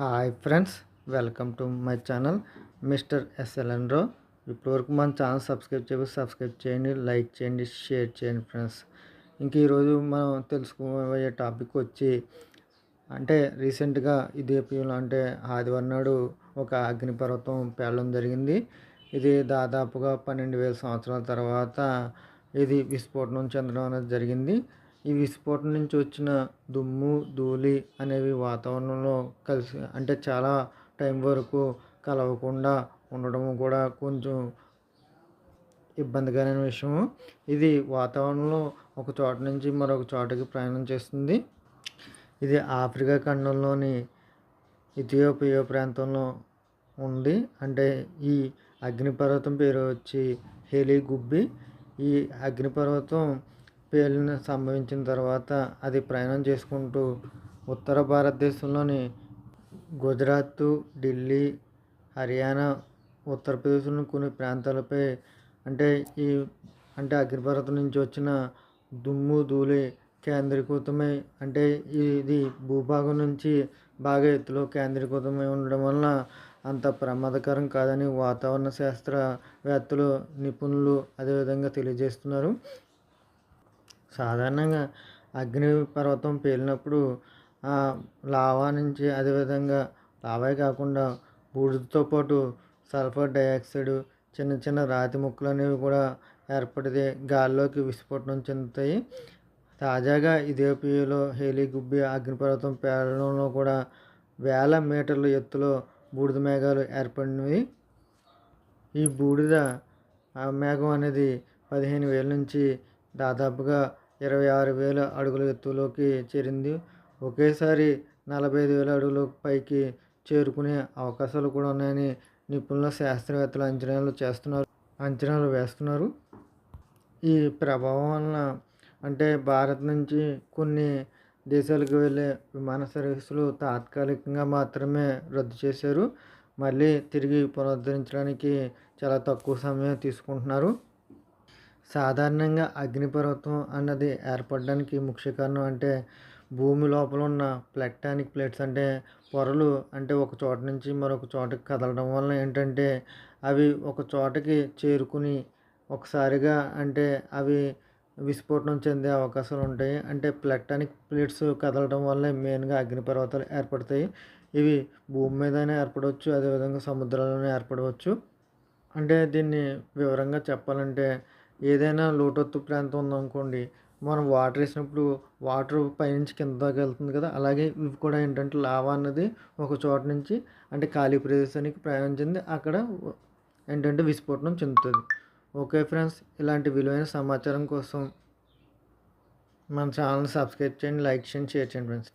Hi friends welcome to my channel mister SLN Rao ఇప్పటివరకు మన channel subscribe చేసి subscribe చేయండి లైక్ చేయండి షేర్ చేయండి ఫ్రెండ్స్ ఇంక ఈరోజు మనం తెలుసుకోబోయే టాపిక్ వచ్చి అంటే రీసెంట్గా ఇదే పిల్లలు అంటే ఆదివారం నాడు ఒక అగ్నిపర్వతం పేలడం జరిగింది. ఇది దాదాపుగా పన్నెండు వేల సంవత్సరాల తర్వాత ఇది విస్ఫోటనం చెందడం అనేది జరిగింది. ఈ విస్ఫోటనం నుంచి వచ్చిన దుమ్ము ధూళి అనేవి వాతావరణంలో కలిసి అంటే చాలా టైం వరకు కలవకుండా ఉండడం కూడా కొంచెం ఇబ్బందికరమైన విషయము ఇది వాతావరణంలో ఒక చోట నుంచి మరొక చోటకి ప్రయాణం చేస్తుంది. ఇది ఆఫ్రికా ఖండంలోని ఇథియోపియా ప్రాంతంలో ఉంది. అంటే ఈ అగ్నిపర్వతం పేరు వచ్చి హెలీ గుబ్బి. ఈ అగ్నిపర్వతం పేలిన సంభవించిన తర్వాత అది ప్రయాణం చేసుకుంటూ ఉత్తర భారతదేశంలోని గుజరాత్ ఢిల్లీ హర్యానా ఉత్తరప్రదేశ్లోని కొన్ని ప్రాంతాలపై అంటే ఈ అంటే అగ్నిపర్వతం నుంచి వచ్చిన దుమ్ము ధూళి కేంద్రీకృతమై అంటే ఇది భూభాగం నుంచి బాగా ఎత్తులో కేంద్రీకృతమై ఉండడం వలన అంత ప్రమాదకరం కాదని వాతావరణ శాస్త్రవేత్తలు నిపుణులు అదేవిధంగా తెలియజేస్తున్నారు. సాధారణంగా అగ్ని పర్వతం పేలినప్పుడు లావా నుంచి అదేవిధంగా లావే కాకుండా బూడిదతో పాటు సల్ఫర్ డైఆక్సైడ్ చిన్న చిన్న రాతి ముక్కలు అనేవి కూడా ఏర్పడితే గాల్లోకి విస్ఫోటనం చెందుతాయి. తాజాగా ఇథియోపియాలో హేలీ గుబ్బి అగ్నిపర్వతం పేలడంలో కూడా వేల మీటర్ల ఎత్తులో బూడిద మేఘాలు ఏర్పడినవి. ఈ బూడిద మేఘం అనేది పదిహేను వేల నుంచి దాదాపుగా ఇరవై ఆరు వేల అడుగుల ఎత్తులోకి చేరింది. ఒకేసారి నలభై ఐదు వేల అడుగుల పైకి చేరుకునే అవకాశాలు కూడా ఉన్నాయని నిపుణుల శాస్త్రవేత్తలు అంచనాలు చేస్తున్నారు. అంచనాలు వేస్తున్నారు. ఈ ప్రభావం వలన అంటే భారత్ నుంచి కొన్ని దేశాలకు వెళ్ళే విమాన సర్వీసులు తాత్కాలికంగా మాత్రమే రద్దు చేశారు. మళ్ళీ తిరిగి పునరుద్ధరించడానికి చాలా తక్కువ సమయం తీసుకుంటున్నారు. సాధారణంగా అగ్నిపర్వతం అన్నది ఏర్పడడానికి ముఖ్య కారణం అంటే భూమి లోపల ఉన్న ప్లెక్టానిక్ ప్లేట్స్ అంటే పొరలు అంటే ఒక చోట నుంచి మరొక చోటకి కదలడం వలన ఏంటంటే అవి ఒక చోటకి చేరుకుని ఒకసారిగా అంటే అవి విస్ఫోటనం చెందే అవకాశాలు ఉంటాయి. అంటే ప్లెక్టానిక్ ప్లేట్స్ కదలడం వల్ల మెయిన్గా అగ్నిపర్వతాలు ఏర్పడతాయి. ఇవి భూమి మీదనే ఏర్పడవచ్చు అదేవిధంగా సముద్రాల్లోనే ఏర్పడవచ్చు. అంటే దీన్ని వివరంగా చెప్పాలంటే ఏదైనా లోటత్తు ప్రాంతం ఉందనుకోండి మనం వాటర్ వేసినప్పుడు వాటర్ పైనుంచి కింద దాకా వెళ్తుంది కదా. అలాగే ఇవి కూడా ఏంటంటే లావా అన్నది ఒక చోట నుంచి అంటే ఖాళీ ప్రదేశానికి ప్రయాణం చెంది అక్కడ ఏంటంటే విస్ఫోటనం చెందుతుంది. ఓకే ఫ్రెండ్స్ ఇలాంటి విలువైన సమాచారం కోసం మన ఛానల్ సబ్స్క్రైబ్ చేయండి లైక్ చేయండి షేర్ చేయండి ఫ్రెండ్స్.